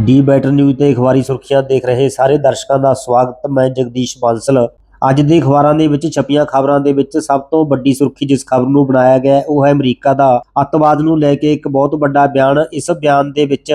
D better news ਤੇ ਅਖਬਾਰੀ ਸੁਰਖੀਆਂ ਦੇਖ ਰਹੇ ਸਾਰੇ ਦਰਸ਼ਕਾਂ ਦਾ ਸਵਾਗਤ। ਮੈਂ ਜਗਦੀਸ਼ ਬਾਂਸਲ। ਅੱਜ ਦੇ ਅਖਬਾਰਾਂ ਦੇ ਵਿੱਚ ਛਪੀਆਂ ਖਬਰਾਂ ਦੇ ਵਿੱਚ ਸਭ ਤੋਂ ਵੱਡੀ ਸੁਰਖੀ ਜਿਸ ਖਬਰ ਨੂੰ ਬਣਾਇਆ ਗਿਆ ਉਹ ਹੈ ਅਮਰੀਕਾ ਦਾ ਅੱਤਵਾਦ ਨੂੰ ਲੈ ਕੇ ਇੱਕ ਬਹੁਤ ਵੱਡਾ ਬਿਆਨ। ਇਸ ਬਿਆਨ ਦੇ ਵਿੱਚ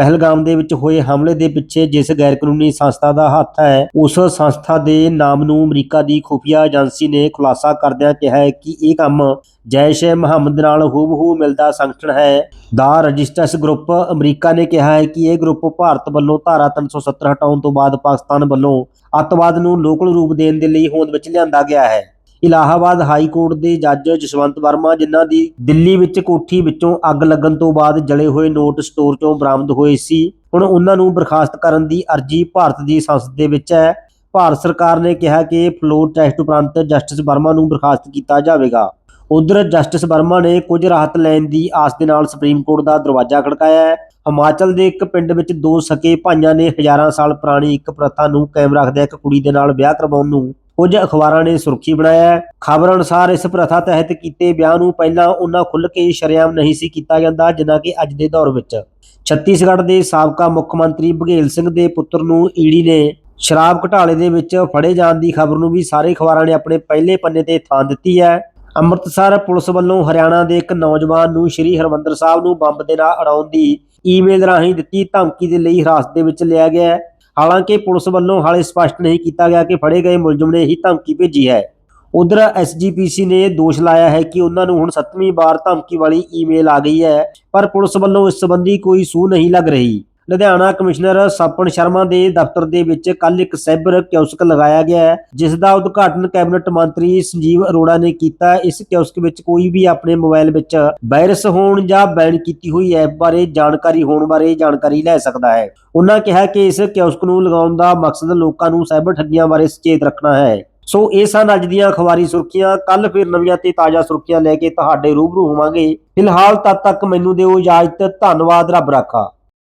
ਪਹਿਲਗਾਮ ਦੇ ਵਿੱਚ ਹੋਏ ਹਮਲੇ ਦੇ ਪਿੱਛੇ ਜਿਸ ਗੈਰ ਕਾਨੂੰਨੀ ਸੰਸਥਾ ਦਾ ਹੱਥ ਹੈ, ਉਸ ਸੰਸਥਾ ਦੇ ਨਾਮ ਨੂੰ ਅਮਰੀਕਾ ਦੀ ਖੁਫੀਆ ਏਜੰਸੀ ਨੇ ਖੁਲਾਸਾ ਕਰਦਿਆਂ ਕਿਹਾ ਹੈ ਕਿ ਇਹ ਕੰਮ ਜੈਸ਼-ਏ ਮੁਹੰਮਦ ਨਾਲ ਹੂਬਹੂ ਮਿਲਦਾ ਸੰਗਠਨ ਹੈ। ਦਾ ਰਜਿਸਟਰਸ ਗਰੁੱਪ ਅਮਰੀਕਾ ਨੇ ਕਿਹਾ ਹੈ ਕਿ ਇਹ ਗਰੁੱਪ ਭਾਰਤ ਵੱਲੋਂ ਧਾਰਾ 370 ਹਟਾਉਣ ਤੋਂ ਬਾਅਦ ਪਾਕਿਸਤਾਨ ਵੱਲੋਂ ਅੱਤਵਾਦ ਨੂੰ ਲੋਕਲ ਰੂਪ ਦੇਣ ਦੇ ਲਈ ਹੋਂਦ ਵਿੱਚ ਲਿਆਂਦਾ ਗਿਆ ਹੈ। ਇਲਾਹਾਬਾਦ ਹਾਈ ਕੋਰਟ ਦੇ ਜੱਜ ਜਸਵੰਤ ਵਰਮਾ, ਜਿਨ੍ਹਾਂ ਦੀ ਦਿੱਲੀ ਵਿੱਚ ਕੋਠੀ ਵਿੱਚੋਂ ਅੱਗ ਲੱਗਣ ਤੋਂ ਬਾਅਦ ਜਲੇ ਹੋਏ ਨੋਟ ਸਟੋਰ ਚੋਂ ਬਰਾਮਦ ਹੋਏ ਸੀ। ਹੁਣ ਉਹਨਾਂ ਨੂੰ ਬਰਖਾਸਤ ਕਰਨ ਦੀ ਅਰਜ਼ੀ ਭਾਰਤ ਦੀ ਸੰਸਦ ਦੇ ਵਿੱਚ ਹੈ। ਭਾਰਤ ਸਰਕਾਰ ਨੇ ਕਿਹਾ ਕਿ ਫਲੋਰ ਟੈਸਟ ਉਪਰੰਤ ਜਸਟਿਸ ਵਰਮਾ ਨੂੰ ਬਰਖਾਸਤ ਕੀਤਾ ਜਾਵੇਗਾ। ਉਧਰ ਜਸਟਿਸ ਵਰਮਾ ਨੇ ਕੁਝ ਰਾਹਤ ਲੈਣ ਦੀ ਆਸ ਦੇ ਨਾਲ ਸੁਪਰੀਮ ਕੋਰਟ ਦਾ ਦਰਵਾਜ਼ਾ ਖੜਕਾਇਆ ਹੈ। ਹਿਮਾਚਲ ਦੇ ਇੱਕ ਪਿੰਡ ਵਿੱਚ ਦੋ ਸਕੇ ਭਾਈਆਂ ਨੇ ਹਜ਼ਾਰਾਂ ਸਾਲ ਪੁਰਾਣੀ ਇੱਕ ਪ੍ਰਥਾ ਨੂੰ ਕਾਇਮ ਰੱਖਦਿਆਂ ਇੱਕ ਕੁੜੀ ਦੇ ਨਾਲ ਵਿਆਹ ਕਰਵਾਉਣ ਨੂੰ ਕੁਝ ਅਖਬਾਰਾਂ ਨੇ ਸੁਰਖੀ ਬਣਾਇਆ ਹੈ। ਖਬਰ ਅਨੁਸਾਰ ਇਸ ਪ੍ਰਥਾ ਤਹਿਤ ਕੀਤੇ ਵਿਆਹ ਨੂੰ ਪਹਿਲਾਂ ਉਹਨਾਂ ਖੁੱਲ੍ਹ ਕੇ ਸ਼ਰੇਆਮ ਨਹੀਂ ਸੀ ਕੀਤਾ ਜਾਂਦਾ, ਜਿੰਨਾ ਕਿ ਅੱਜ ਦੇ ਦੌਰ ਵਿੱਚ। ਛੱਤੀਸਗੜ੍ਹ ਦੇ ਸਾਬਕਾ ਮੁੱਖ ਮੰਤਰੀ ਬਘੇਲ ਸਿੰਘ ਦੇ ਪੁੱਤਰ ਨੂੰ ਈਡੀ ਨੇ ਸ਼ਰਾਬ ਘੁਟਾਲੇ ਦੇ ਵਿੱਚ ਫੜੇ ਜਾਣ ਦੀ ਖਬਰ ਨੂੰ ਵੀ ਸਾਰੇ ਅਖਬਾਰਾਂ ਨੇ ਆਪਣੇ ਪਹਿਲੇ ਪੰਨੇ ਤੇ ਥਾਂ ਦਿੱਤੀ ਹੈ। ਅੰਮ੍ਰਿਤਸਰ ਪੁਲਿਸ ਵੱਲੋਂ ਹਰਿਆਣਾ ਦੇ ਇੱਕ ਨੌਜਵਾਨ ਨੂੰ ਸ਼੍ਰੀ ਹਰਮੰਦਰ ਸਾਹਿਬ ਨੂੰ ਬੰਬ ਦੇ ਨਾਲ ਅੜਾਉਣ ਦੀ ਈਮੇਲ ਰਾਹੀਂ ਦਿੱਤੀ ਧਮਕੀ ਦੇ ਲਈ ਹਿਰਾਸਤ ਦੇ ਵਿੱਚ ਲਿਆ ਗਿਆ ਹੈ। ਹਾਲਾਂਕਿ ਪੁਲਿਸ ਵੱਲੋਂ ਹਾਲੇ ਸਪਸ਼ਟ ਨਹੀਂ ਕੀਤਾ ਗਿਆ ਕਿ ਫੜੇ ਗਏ ਮੁਲਜ਼ਮ ਨੇ ਹੀ ਧਮਕੀ ਭੇਜੀ ਹੈ। ਉਧਰ ਐਸਜੀਪੀਸੀ ਨੇ ਦੋਸ਼ ਲਾਇਆ ਹੈ ਕਿ ਉਹਨਾਂ ਨੂੰ ਹੁਣ ਸੱਤਵੀਂ ਵਾਰ ਧਮਕੀ ਵਾਲੀ ਈਮੇਲ ਆ ਗਈ ਹੈ, ਪਰ ਪੁਲਿਸ ਵੱਲੋਂ ਇਸ ਸੰਬੰਧੀ ਕੋਈ ਸੂਹ ਨਹੀਂ ਲੱਗ ਰਹੀ। ਲੁਧਿਆਣਾ ਕਮਿਸ਼ਨਰ ਸਪਨ ਸ਼ਰਮਾ ਦੇ ਦਫ਼ਤਰ ਦੇ ਵਿੱਚ ਕੱਲ ਇੱਕ ਸਾਈਬਰ ਕਿਓਸਕ ਲਗਾਇਆ ਗਿਆ ਹੈ, ਜਿਸ ਦਾ ਉਦਘਾਟਨ ਕੈਬਨਿਟ ਮੰਤਰੀ ਸੰਜੀਵ ਅਰੋੜਾ ਨੇ ਕੀਤਾ ਇਸ ਕਿਓਸਕ ਵਿੱਚ ਕੋਈ ਵੀ ਆਪਣੇ ਮੋਬਾਈਲ ਵਿੱਚ ਵਾਇਰਸ ਹੋਣ ਜਾਂ ਬੈਨ ਕੀਤੀ ਹੋਈ ਐਪ ਬਾਰੇ ਜਾਣਕਾਰੀ ਹੋਣ ਬਾਰੇ ਜਾਣਕਾਰੀ ਲੈ ਸਕਦਾ ਹੈ। ਉਹਨਾਂ ਕਿਹਾ ਕਿ ਇਸ ਕਿਓਸਕ ਨੂੰ ਲਗਾਉਣ ਦਾ ਮਕਸਦ ਲੋਕਾਂ ਨੂੰ ਸਾਈਬਰ ਠੱਗੀਆਂ ਬਾਰੇ ਸੁਚੇਤ ਰੱਖਣਾ ਹੈ। ਸੋ ਇਹ ਸਨ ਅੱਜ ਦੀਆਂ ਅਖਬਾਰੀ ਸੁਰਖੀਆਂ। ਕੱਲ ਫਿਰ ਨਵੀਆਂ ਤੇ ਤਾਜ਼ਾ ਸੁਰਖੀਆਂ ਲੈ ਕੇ ਤੁਹਾਡੇ ਰੂਬਰੂ ਹੋਵਾਂਗੇ। ਫਿਲਹਾਲ ਤਦ ਤੱਕ ਮੈਨੂੰ ਦਿਓ ਇਜਾਜ਼ਤ। ਧੰਨਵਾਦ। ਰੱਬ ਰਾਖਾ।